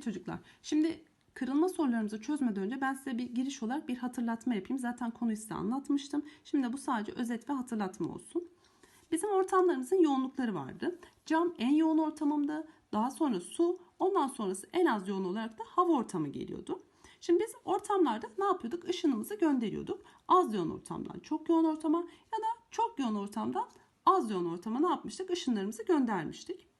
Evet çocuklar. Şimdi kırılma sorularımızı çözmeden önce ben size bir giriş olarak bir hatırlatma yapayım. Zaten konuyu size anlatmıştım. Şimdi bu sadece özet ve hatırlatma olsun. Bizim ortamlarımızın yoğunlukları vardı. Cam en yoğun ortamımda, daha sonra su, ondan sonrası en az yoğun olarak da hava ortamı geliyordu. Şimdi biz ortamlarda ne yapıyorduk? Işınımızı gönderiyorduk. Az yoğun ortamdan çok yoğun ortama ya da çok yoğun ortamdan az yoğun ortama ne yapmıştık? Işınlarımızı göndermiştik.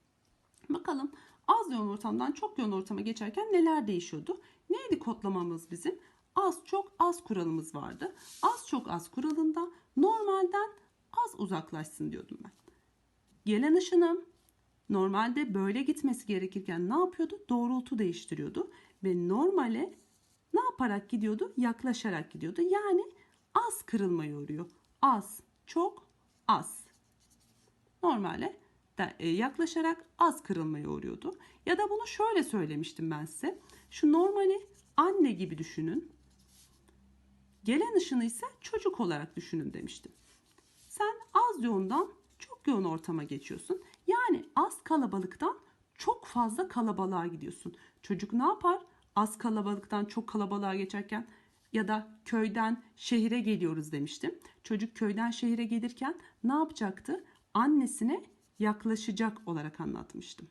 Bakalım az yoğun ortamdan çok yoğun ortama geçerken neler değişiyordu? Neydi kodlamamız bizim? Az çok az kuralımız vardı. Az çok az kuralında normalden az uzaklaşsın diyordum ben. Gelen ışınım normalde böyle gitmesi gerekirken ne yapıyordu? Doğrultu değiştiriyordu ve normale ne yaparak gidiyordu? Yaklaşarak gidiyordu. Yani az kırılmaya uğruyor. Az, çok, az. Normale yaklaşarak az kırılmaya uğruyordu. Ya da bunu şöyle söylemiştim ben size. Şu normali anne gibi düşünün. Gelen ışını ise çocuk olarak düşünün demiştim. Sen az yoğundan çok yoğun ortama geçiyorsun. Yani az kalabalıktan çok fazla kalabalığa gidiyorsun. Çocuk ne yapar? Az kalabalıktan çok kalabalığa geçerken ya da köyden şehire geliyoruz demiştim. Çocuk köyden şehire gelirken ne yapacaktı? Annesine yaklaşacak olarak anlatmıştım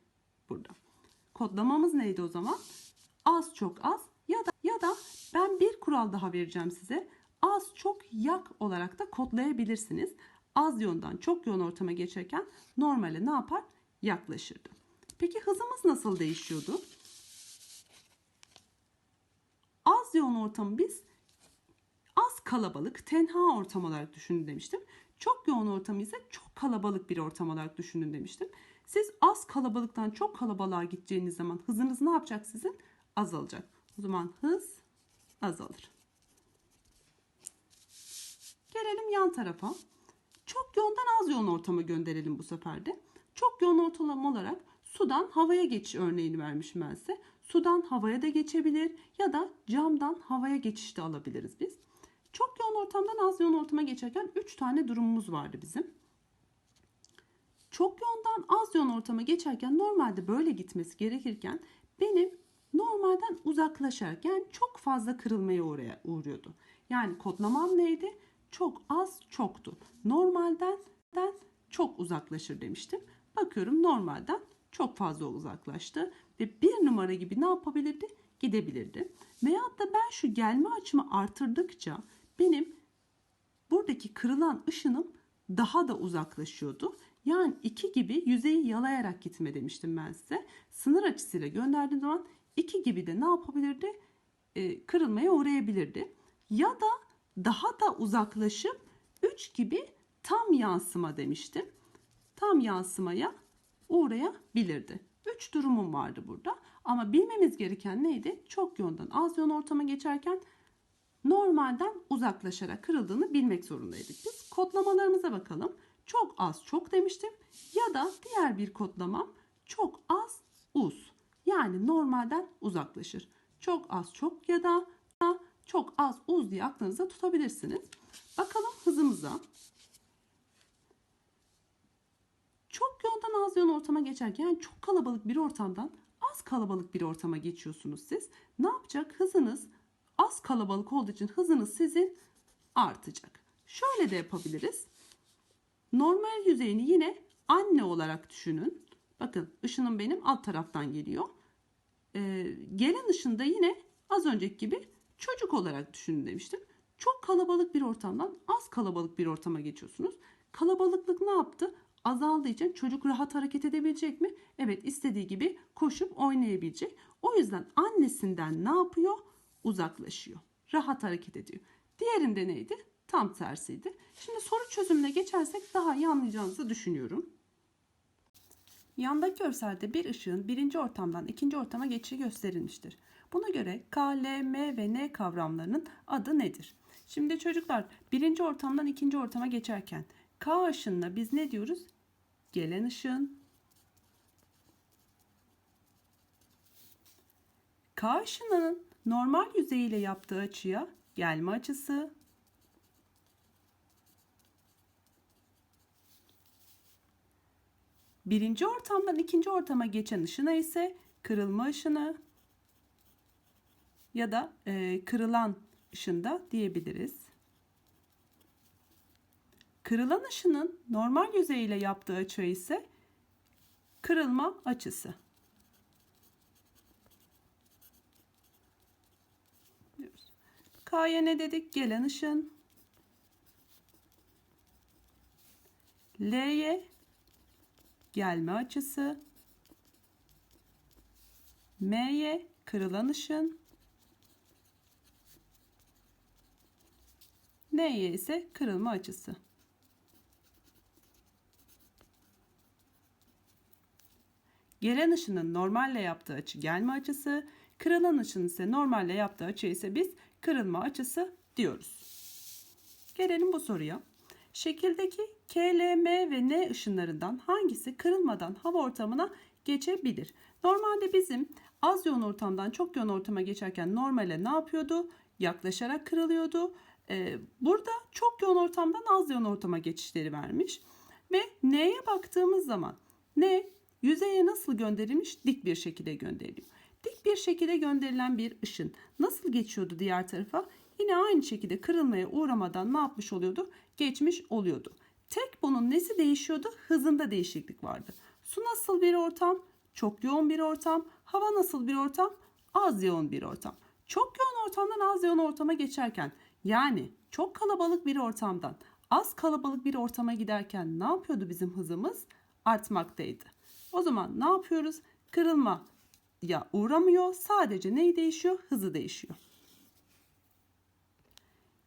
burada. Kodlamamız neydi o zaman? Az çok az ya da ya da ben bir kural daha vereceğim size. Az çok yak olarak da kodlayabilirsiniz. Az yoğundan çok yoğun ortama geçerken normale ne yapar? Yaklaşırdı. Peki hızımız nasıl değişiyordu? Az yoğun ortamı biz az kalabalık, tenha ortam olarak düşünün demiştim. Çok yoğun ortamı ise çok kalabalık bir ortam olarak düşünün demiştim. Siz az kalabalıktan çok kalabalığa gideceğiniz zaman hızınız ne yapacak sizin? Azalacak. O zaman hız azalır. Gelelim yan tarafa. Çok yoğundan az yoğun ortama gönderelim bu sefer de. Çok yoğun ortam olarak sudan havaya geçiş örneğini vermişim ben size. Sudan havaya da geçebilir ya da camdan havaya geçiş de alabiliriz biz. Çok yoğun ortamdan az yoğun ortama geçerken 3 tane durumumuz vardı bizim. Çok yoğundan az yoğun ortama geçerken normalde böyle gitmesi gerekirken benim normalden uzaklaşarak yani çok fazla kırılmaya uğraya, uğruyordu. Yani kodlamam neydi? Çok az çoktu. Normalden den çok uzaklaşır demiştim. Bakıyorum normalden çok fazla uzaklaştı ve bir numara gibi ne yapabilirdi? Gidebilirdi. Veyahut da ben şu gelme açımı artırdıkça benim buradaki kırılan ışınım daha da uzaklaşıyordu. Yani 2 gibi yüzeyi yalayarak gitme demiştim ben size. Sınır açısıyla gönderdiğim zaman 2 gibi de ne yapabilirdi? Ee, kırılmaya uğrayabilirdi. Ya da daha da uzaklaşıp 3 gibi tam yansıma demiştim. Tam yansımaya uğrayabilirdi. 3 durumum vardı burada. Ama bilmemiz gereken neydi? Çok yoğundan az yoğun ortama geçerken normalden uzaklaşarak kırıldığını bilmek zorundaydık biz. Kodlamalarımıza bakalım. Çok az çok demiştim. Ya da diğer bir kodlamam çok az uz. Yani normalden uzaklaşır. Çok az çok ya da çok az uz diye aklınızda tutabilirsiniz. Bakalım hızımıza. Çok yoğundan az yoğun ortama geçerken yani çok kalabalık bir ortamdan az kalabalık bir ortama geçiyorsunuz siz. Ne yapacak? Hızınız az kalabalık olduğu için hızınız sizin artacak. Şöyle de yapabiliriz. Normal yüzeyini yine anne olarak düşünün. Bakın ışınım benim alt taraftan geliyor. Ee, gelen ışın da yine az önceki gibi çocuk olarak düşünün demiştim. Çok kalabalık bir ortamdan az kalabalık bir ortama geçiyorsunuz. Kalabalıklık ne yaptı? Azaldığı için çocuk rahat hareket edebilecek mi? Evet istediği gibi koşup oynayabilecek. O yüzden annesinden ne yapıyor? Uzaklaşıyor. Rahat hareket ediyor. Diğerinde neydi? Tam tersiydi. Şimdi soru çözümüne geçersek daha iyi anlayacağınızı düşünüyorum. Yandaki görselde bir ışığın birinci ortamdan ikinci ortama geçişi gösterilmiştir. Buna göre K, L, M ve N kavramlarının adı nedir? Şimdi çocuklar birinci ortamdan ikinci ortama geçerken K ışınına biz ne diyoruz? Gelen ışın. K ışınının normal yüzeyiyle yaptığı açıya gelme açısı. Birinci ortamdan ikinci ortama geçen ışına ise kırılma ışını. ya da e, kırılan ışında diyebiliriz. Kırılan ışının normal yüzey ile yaptığı açı ise kırılma açısı. diyoruz. K'ya ne dedik? Gelen ışın. L'ye gelme açısı. M'ye kırılan ışın. N'ye ise kırılma açısı. Gelen ışının normalle yaptığı açı gelme açısı, kırılan ışının ise normalle yaptığı açı ise biz kırılma açısı diyoruz. Gelelim bu soruya. Şekildeki K, L, M ve N ışınlarından hangisi kırılmadan hava ortamına geçebilir? Normalde bizim az yoğun ortamdan çok yoğun ortama geçerken normale ne yapıyordu? Yaklaşarak kırılıyordu. Ee, burada çok yoğun ortamdan az yoğun ortama geçişleri vermiş. Ve N'ye baktığımız zaman N yüzeye nasıl gönderilmiş? Dik bir şekilde gönderiliyor. Dik bir şekilde gönderilen bir ışın nasıl geçiyordu diğer tarafa? Yine aynı şekilde kırılmaya uğramadan ne yapmış oluyordu? Geçmiş oluyordu. Tek bunun nesi değişiyordu? Hızında değişiklik vardı. Su nasıl bir ortam? Çok yoğun bir ortam. Hava nasıl bir ortam? Az yoğun bir ortam. Çok yoğun ortamdan az yoğun ortama geçerken yani çok kalabalık bir ortamdan az kalabalık bir ortama giderken ne yapıyordu bizim hızımız? Artmaktaydı. O zaman ne yapıyoruz? Kırılma ya uğramıyor. Sadece neyi değişiyor? Hızı değişiyor.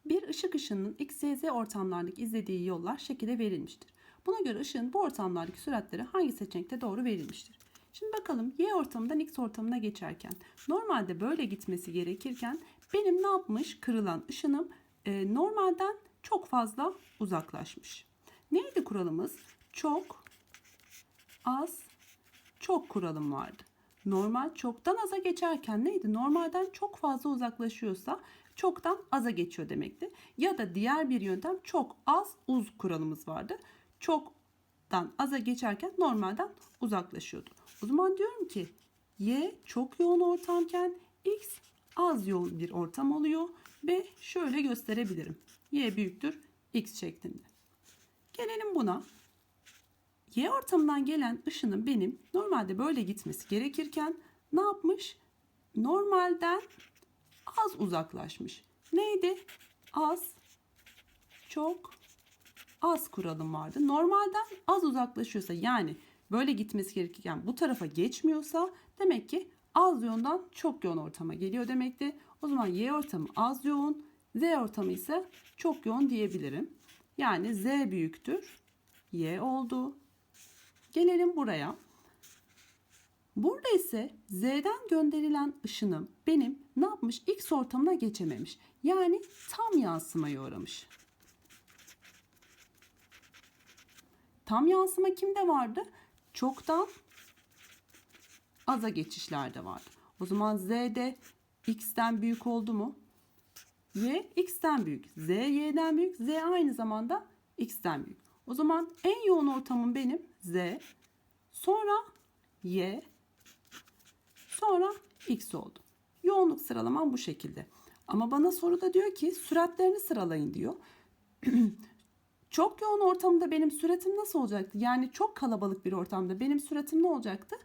Bir ışık ışınının x, y, z ortamlardaki izlediği yollar şekilde verilmiştir. Buna göre ışığın bu ortamlardaki süratleri hangi seçenekte doğru verilmiştir? Şimdi bakalım y ortamından x ortamına geçerken normalde böyle gitmesi gerekirken benim ne yapmış kırılan ışınım e, normalden çok fazla uzaklaşmış. Neydi kuralımız? Çok, az, çok kuralım vardı. Normal çoktan aza geçerken neydi? Normalden çok fazla uzaklaşıyorsa çoktan aza geçiyor demekti. Ya da diğer bir yöntem çok az uz kuralımız vardı. Çoktan aza geçerken normalden uzaklaşıyordu. O zaman diyorum ki y çok yoğun ortamken x az yoğun bir ortam oluyor ve şöyle gösterebilirim. y büyüktür x şeklinde. Gelelim buna. Y ortamından gelen ışının benim normalde böyle gitmesi gerekirken ne yapmış? Normalden az uzaklaşmış. Neydi? Az, çok, az kuralım vardı. Normalden az uzaklaşıyorsa yani böyle gitmesi gerekirken bu tarafa geçmiyorsa demek ki az yoğundan çok yoğun ortama geliyor demekti. O zaman Y ortamı az yoğun, Z ortamı ise çok yoğun diyebilirim. Yani Z büyüktür, Y oldu. Gelelim buraya. Burada ise Z'den gönderilen ışınım benim ne yapmış? X ortamına geçememiş. Yani tam yansımaya uğramış. Tam yansıma kimde vardı? Çoktan aza geçişlerde vardı. O zaman Z'de X'ten büyük oldu mu? Y X'ten büyük. Z Y'den büyük. Z aynı zamanda X'ten büyük. O zaman en yoğun ortamım benim Z. Sonra Y. Sonra X oldu. Yoğunluk sıralamam bu şekilde. Ama bana soruda diyor ki süratlerini sıralayın diyor. çok yoğun ortamda benim süratim nasıl olacaktı? Yani çok kalabalık bir ortamda benim süratim ne olacaktı?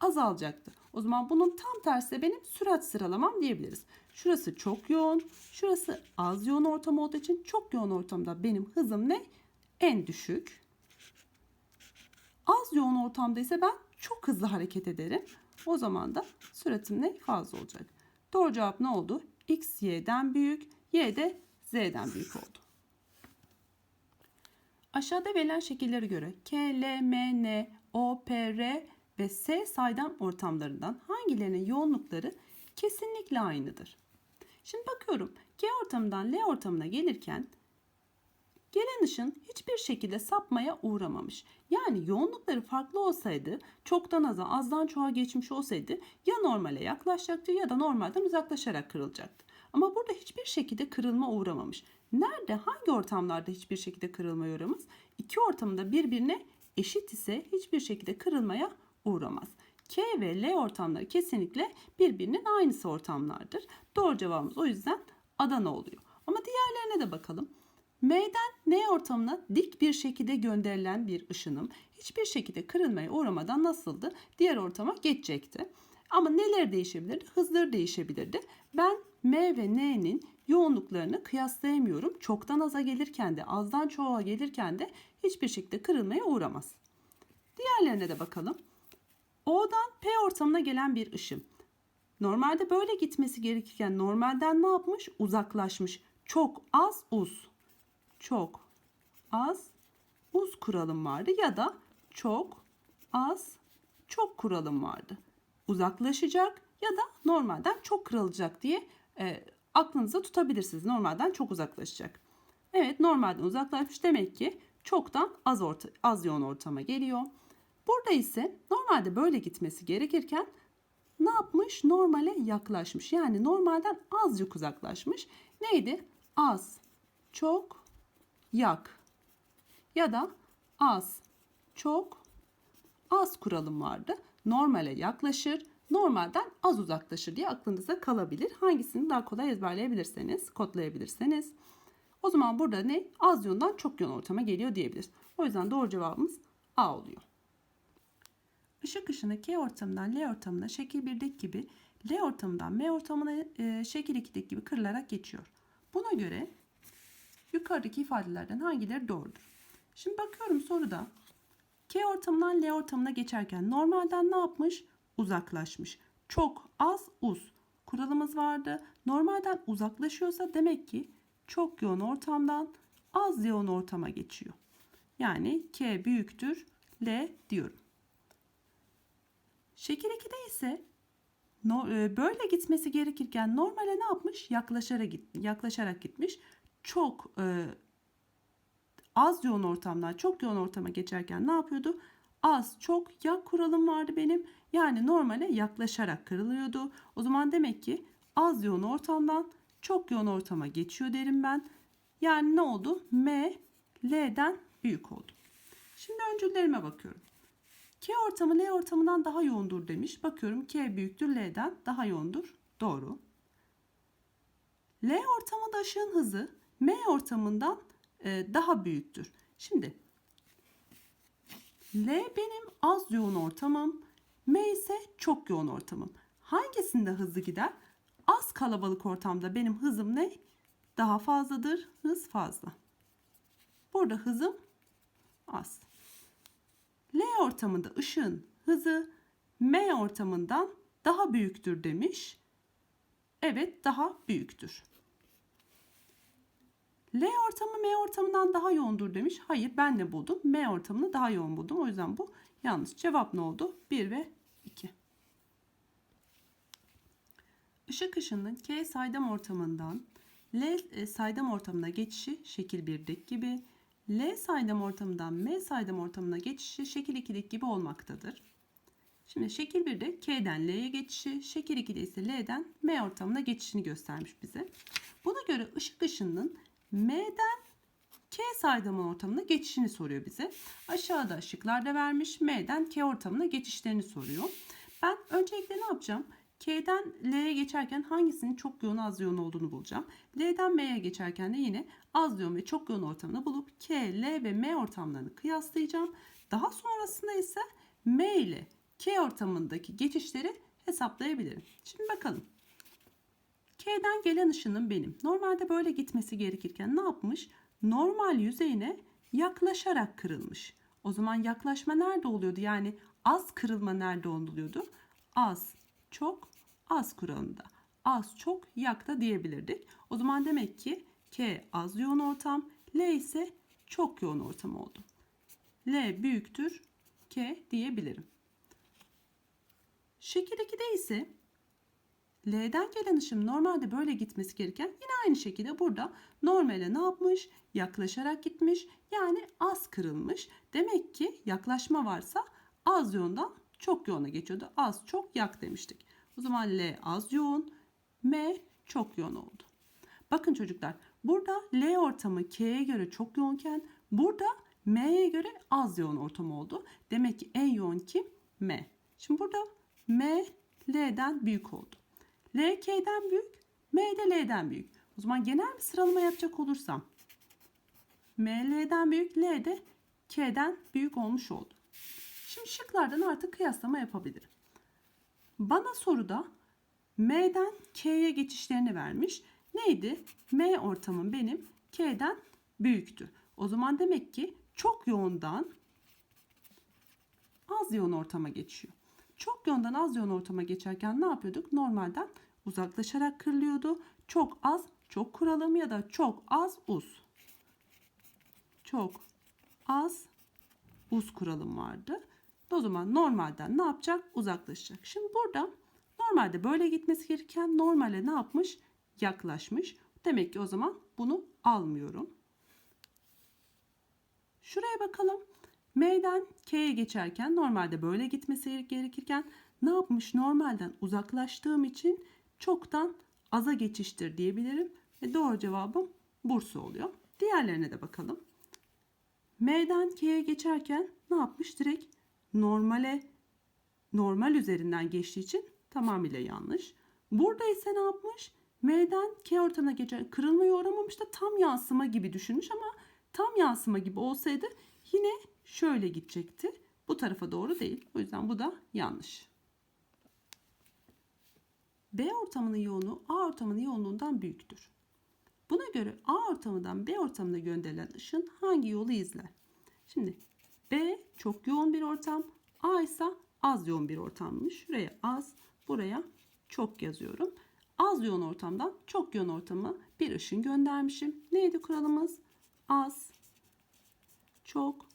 Azalacaktı. O zaman bunun tam tersi de benim sürat sıralamam diyebiliriz. Şurası çok yoğun, şurası az yoğun ortam olduğu için çok yoğun ortamda benim hızım ne? En düşük. Az yoğun ortamda ise ben çok hızlı hareket ederim. O zaman da süratim ne? Fazla olacak. Doğru cevap ne oldu? X y'den büyük, y de z'den büyük oldu. Aşağıda verilen şekillere göre K, L, M, N, O, P, R ve S saydam ortamlarından hangilerinin yoğunlukları kesinlikle aynıdır? Şimdi bakıyorum K ortamından L ortamına gelirken gelen ışın hiçbir şekilde sapmaya uğramamış. Yani yoğunlukları farklı olsaydı, çoktan aza, azdan çoğa geçmiş olsaydı ya normale yaklaşacaktı ya da normalden uzaklaşarak kırılacaktı. Ama burada hiçbir şekilde kırılma uğramamış. Nerede, hangi ortamlarda hiçbir şekilde kırılmaya uğramaz? İki ortamda birbirine eşit ise hiçbir şekilde kırılmaya uğramaz. K ve L ortamları kesinlikle birbirinin aynısı ortamlardır. Doğru cevabımız o yüzden Adana oluyor. Ama diğerlerine de bakalım. M'den N ortamına dik bir şekilde gönderilen bir ışınım hiçbir şekilde kırılmaya uğramadan nasıldı? Diğer ortama geçecekti. Ama neler değişebilirdi? Hızları değişebilirdi. Ben M ve N'nin yoğunluklarını kıyaslayamıyorum. Çoktan aza gelirken de azdan çoğa gelirken de hiçbir şekilde kırılmaya uğramaz. Diğerlerine de bakalım. O'dan P ortamına gelen bir ışın. Normalde böyle gitmesi gerekirken normalden ne yapmış? Uzaklaşmış. Çok az uz. Çok az uz kuralım vardı ya da çok az çok kuralım vardı. Uzaklaşacak ya da normalden çok kırılacak diye e, aklınızda tutabilirsiniz. Normalden çok uzaklaşacak. Evet normalden uzaklaşmış demek ki çoktan az, orta, az yoğun ortama geliyor. Burada ise normalde böyle gitmesi gerekirken ne yapmış? Normale yaklaşmış. Yani normalden azıcık uzaklaşmış. Neydi? Az, çok, yak. Ya da az, çok, az kuralım vardı. Normale yaklaşır, normalden az uzaklaşır diye aklınızda kalabilir. Hangisini daha kolay ezberleyebilirseniz, kodlayabilirseniz. O zaman burada ne? Az yondan çok yon ortama geliyor diyebiliriz. O yüzden doğru cevabımız A oluyor. Işık ışını K ortamından L ortamına şekil 1'deki gibi L ortamından M ortamına e, şekil 2'deki gibi kırılarak geçiyor. Buna göre yukarıdaki ifadelerden hangileri doğrudur? Şimdi bakıyorum soruda K ortamından L ortamına geçerken normalden ne yapmış? Uzaklaşmış. Çok az uz. Kuralımız vardı. Normalden uzaklaşıyorsa demek ki çok yoğun ortamdan az yoğun ortama geçiyor. Yani K büyüktür L diyorum. Şekil 2'de ise e, böyle gitmesi gerekirken normale ne yapmış? Yaklaşarak, yaklaşarak gitmiş. Çok e, az yoğun ortamdan çok yoğun ortama geçerken ne yapıyordu? Az çok yak kuralım vardı benim. Yani normale yaklaşarak kırılıyordu. O zaman demek ki az yoğun ortamdan çok yoğun ortama geçiyor derim ben. Yani ne oldu? M L'den büyük oldu. Şimdi öncüllerime bakıyorum. K ortamı L ortamından daha yoğundur demiş. Bakıyorum K büyüktür L'den daha yoğundur. Doğru. L ortamında ışığın hızı M ortamından e, daha büyüktür. Şimdi L benim az yoğun ortamım. M ise çok yoğun ortamım. Hangisinde hızlı gider? Az kalabalık ortamda benim hızım ne? Daha fazladır. Hız fazla. Burada hızım az. L ortamında ışığın hızı M ortamından daha büyüktür demiş. Evet daha büyüktür. L ortamı M ortamından daha yoğundur demiş. Hayır ben de buldum. M ortamını daha yoğun buldum. O yüzden bu yanlış. Cevap ne oldu? 1 ve 2. Işık ışının K saydam ortamından L e, saydam ortamına geçişi şekil 1'deki gibi. L saydam ortamından M saydam ortamına geçişi şekil 2'deki gibi olmaktadır. Şimdi şekil 1'de K'den L'ye geçişi, şekil 2'de ise L'den M ortamına geçişini göstermiş bize. Buna göre ışık ışınının M'den K saydam ortamına geçişini soruyor bize. Aşağıda ışıklar da vermiş. M'den K ortamına geçişlerini soruyor. Ben öncelikle ne yapacağım? K'den L'ye geçerken hangisinin çok yoğun az yoğun olduğunu bulacağım. L'den M'ye geçerken de yine az yoğun ve çok yoğun ortamını bulup K, L ve M ortamlarını kıyaslayacağım. Daha sonrasında ise M ile K ortamındaki geçişleri hesaplayabilirim. Şimdi bakalım. K'den gelen ışının benim. Normalde böyle gitmesi gerekirken ne yapmış? Normal yüzeyine yaklaşarak kırılmış. O zaman yaklaşma nerede oluyordu? Yani az kırılma nerede oluyordu? Az, çok, az kuralında. Az, çok, yakta diyebilirdik. O zaman demek ki K az yoğun ortam, L ise çok yoğun ortam oldu. L büyüktür K diyebilirim. Şekil 2'de ise L'den gelen ışın normalde böyle gitmesi gereken yine aynı şekilde burada normale ne yapmış? Yaklaşarak gitmiş. Yani az kırılmış. Demek ki yaklaşma varsa az yoğundan çok yoğuna geçiyordu. Az çok yak demiştik. O zaman L az yoğun, M çok yoğun oldu. Bakın çocuklar burada L ortamı K'ye göre çok yoğunken burada M'ye göre az yoğun ortam oldu. Demek ki en yoğun kim? M. Şimdi burada M L'den büyük oldu. L K'den büyük, M de L'den büyük. O zaman genel bir sıralama yapacak olursam M L'den büyük, L de K'den büyük olmuş oldu. Şimdi şıklardan artık kıyaslama yapabilirim. Bana soruda M'den K'ye geçişlerini vermiş. Neydi? M ortamım benim K'den büyüktü. O zaman demek ki çok yoğundan az yoğun ortama geçiyor. Çok yoğundan az yoğun ortama geçerken ne yapıyorduk? Normalden uzaklaşarak kırılıyordu. Çok az çok kuralım ya da çok az uz. Çok az uz kuralım vardı. O zaman normalden ne yapacak? Uzaklaşacak. Şimdi burada normalde böyle gitmesi gereken normale ne yapmış? Yaklaşmış. Demek ki o zaman bunu almıyorum. Şuraya bakalım. M'den K'ye geçerken normalde böyle gitmesi gerekirken ne yapmış? Normalden uzaklaştığım için çoktan aza geçiştir diyebilirim. Ve doğru cevabım Bursa oluyor. Diğerlerine de bakalım. M'den K'ye geçerken ne yapmış? Direkt normale normal üzerinden geçtiği için tamamıyla yanlış. Burada ise ne yapmış? M'den K ortamına geçer. Kırılmaya uğramamış da tam yansıma gibi düşünmüş ama tam yansıma gibi olsaydı yine şöyle gidecekti. Bu tarafa doğru değil. O yüzden bu da yanlış. B ortamının yoğunluğu A ortamının yoğunluğundan büyüktür. Buna göre A ortamından B ortamına gönderilen ışın hangi yolu izler? Şimdi B çok yoğun bir ortam, A ise az yoğun bir ortammış. Şuraya az, buraya çok yazıyorum. Az yoğun ortamdan çok yoğun ortama bir ışın göndermişim. Neydi kuralımız? Az, çok,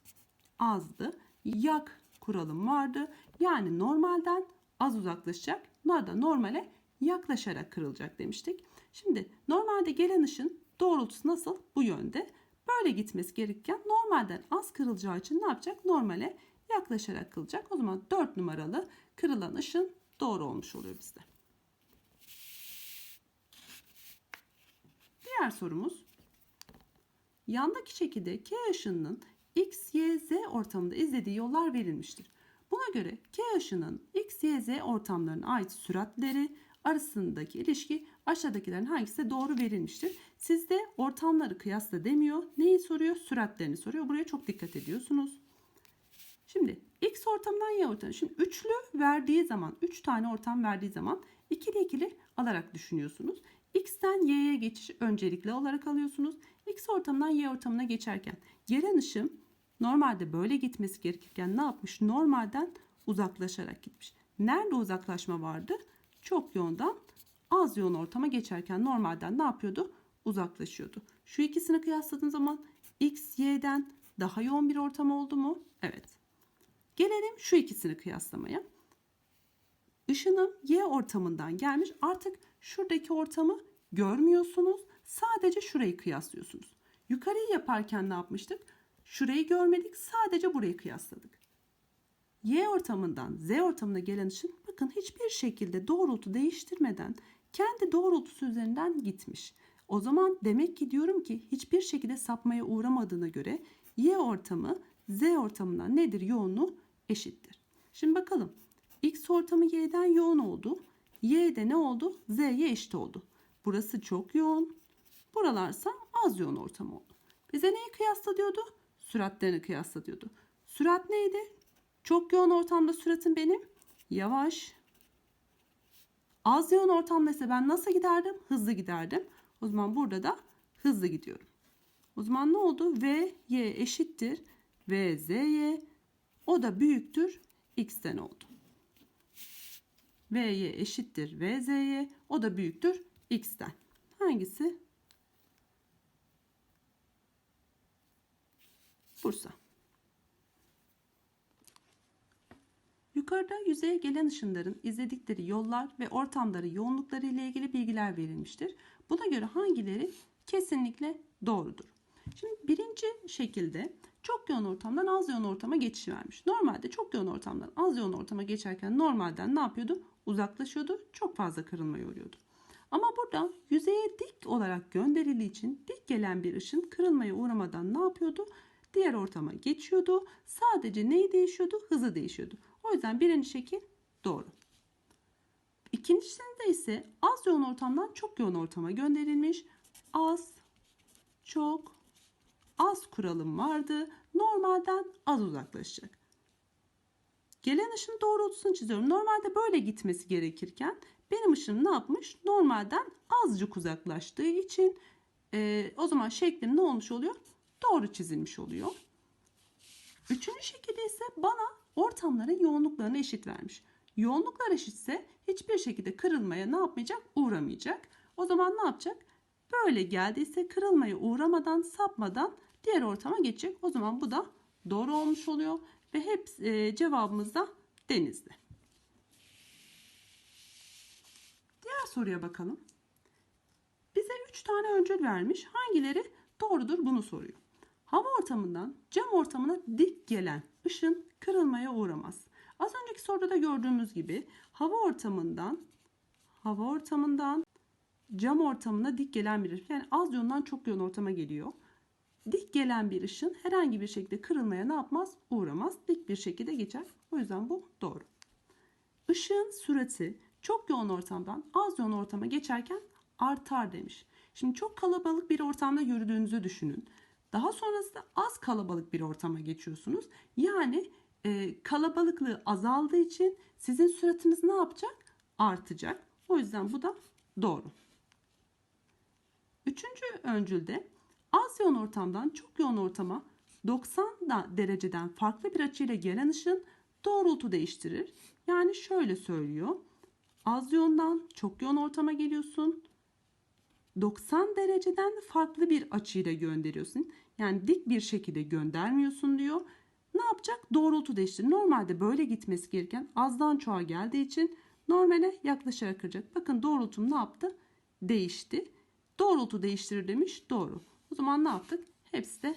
azdı. Yak kuralım vardı. Yani normalden az uzaklaşacak. Bunlar normale yaklaşarak kırılacak demiştik. Şimdi normalde gelen ışın doğrultusu nasıl? Bu yönde. Böyle gitmesi gerekirken normalden az kırılacağı için ne yapacak? Normale yaklaşarak kırılacak. O zaman 4 numaralı kırılan ışın doğru olmuş oluyor bizde. Diğer sorumuz. Yandaki şekilde K ışınının X, Y, Z ortamında izlediği yollar verilmiştir. Buna göre K ışının X, Y, Z ortamlarına ait süratleri arasındaki ilişki aşağıdakilerin hangisi doğru verilmiştir? Sizde ortamları kıyasla demiyor. Neyi soruyor? Süratlerini soruyor. Buraya çok dikkat ediyorsunuz. Şimdi X ortamından Y ortamına. Şimdi üçlü verdiği zaman, üç tane ortam verdiği zaman ikili ikili alarak düşünüyorsunuz. X'ten Y'ye geçiş öncelikli olarak alıyorsunuz. X ortamından Y ortamına geçerken gelen ışım normalde böyle gitmesi gerekirken ne yapmış? Normalden uzaklaşarak gitmiş. Nerede uzaklaşma vardı? Çok yoğundan az yoğun ortama geçerken normalden ne yapıyordu? Uzaklaşıyordu. Şu ikisini kıyasladığın zaman X, Y'den daha yoğun bir ortam oldu mu? Evet. Gelelim şu ikisini kıyaslamaya. Işınım Y ortamından gelmiş. Artık şuradaki ortamı görmüyorsunuz. Sadece şurayı kıyaslıyorsunuz. Yukarıyı yaparken ne yapmıştık? Şurayı görmedik. Sadece burayı kıyasladık. Y ortamından Z ortamına gelen ışın bakın hiçbir şekilde doğrultu değiştirmeden kendi doğrultusu üzerinden gitmiş. O zaman demek ki diyorum ki hiçbir şekilde sapmaya uğramadığına göre Y ortamı Z ortamından nedir yoğunluğu eşittir. Şimdi bakalım X ortamı Y'den yoğun oldu. Y'de ne oldu? Z'ye eşit oldu. Burası çok yoğun. Buralarsa az yoğun ortam oldu. Bize neyi kıyasla diyordu? Süratlerini kıyasla diyordu. Sürat neydi? Çok yoğun ortamda süratim benim yavaş. Az yoğun ortamda ise ben nasıl giderdim? Hızlı giderdim. O zaman burada da hızlı gidiyorum. O zaman ne oldu? V, Y eşittir. V, Z, Y. O da büyüktür. X'ten oldu. V, Y eşittir. V, Z, Y. O da büyüktür. X'ten. Hangisi? Bursa. Yukarıda yüzeye gelen ışınların izledikleri yollar ve ortamları yoğunlukları ile ilgili bilgiler verilmiştir. Buna göre hangileri kesinlikle doğrudur? Şimdi birinci şekilde çok yoğun ortamdan az yoğun ortama geçiş vermiş. Normalde çok yoğun ortamdan az yoğun ortama geçerken normalden ne yapıyordu? Uzaklaşıyordu. Çok fazla kırılmaya uğruyordu. Ama burada yüzeye dik olarak gönderildiği için dik gelen bir ışın kırılmaya uğramadan ne yapıyordu? Diğer ortama geçiyordu. Sadece neyi değişiyordu? Hızı değişiyordu. O yüzden birinci şekil doğru. İkincisinde ise az yoğun ortamdan çok yoğun ortama gönderilmiş. Az, çok, az kuralım vardı. Normalden az uzaklaşacak. Gelen ışın doğrultusunu çiziyorum. Normalde böyle gitmesi gerekirken benim ışınım ne yapmış? Normalden azıcık uzaklaştığı için e, o zaman şeklim ne olmuş oluyor? Doğru çizilmiş oluyor. Üçüncü şekilde ise bana ortamların yoğunluklarını eşit vermiş. Yoğunluklar eşitse hiçbir şekilde kırılmaya ne yapmayacak? Uğramayacak. O zaman ne yapacak? Böyle geldiyse kırılmaya uğramadan, sapmadan diğer ortama geçecek. O zaman bu da doğru olmuş oluyor ve hep e, cevabımız da denizli. Diğer soruya bakalım. Bize 3 tane öncül vermiş. Hangileri doğrudur bunu soruyor. Hava ortamından cam ortamına dik gelen ışın kırılmaya uğramaz. Az önceki soruda da gördüğümüz gibi hava ortamından hava ortamından cam ortamına dik gelen bir ışın yani az yoğundan çok yoğun ortama geliyor. Dik gelen bir ışın herhangi bir şekilde kırılmaya ne yapmaz? Uğramaz. Dik bir şekilde geçer. O yüzden bu doğru. Işığın sürati çok yoğun ortamdan az yoğun ortama geçerken artar demiş. Şimdi çok kalabalık bir ortamda yürüdüğünüzü düşünün. Daha sonrasında az kalabalık bir ortama geçiyorsunuz. Yani e, kalabalıklığı azaldığı için sizin süratiniz ne yapacak? Artacak. O yüzden bu da doğru. Üçüncü öncülde az yoğun ortamdan çok yoğun ortama 90 da- dereceden farklı bir açıyla gelen ışın doğrultu değiştirir. Yani şöyle söylüyor. Az yoğundan çok yoğun ortama geliyorsun. 90 dereceden farklı bir açıyla gönderiyorsun. Yani dik bir şekilde göndermiyorsun diyor. Ne yapacak? Doğrultu değiştirir. Normalde böyle gitmesi gereken azdan çoğa geldiği için normale yaklaşarak kıracak. Bakın doğrultum ne yaptı? Değişti. Doğrultu değiştirir demiş. Doğru. O zaman ne yaptık? Hepsi de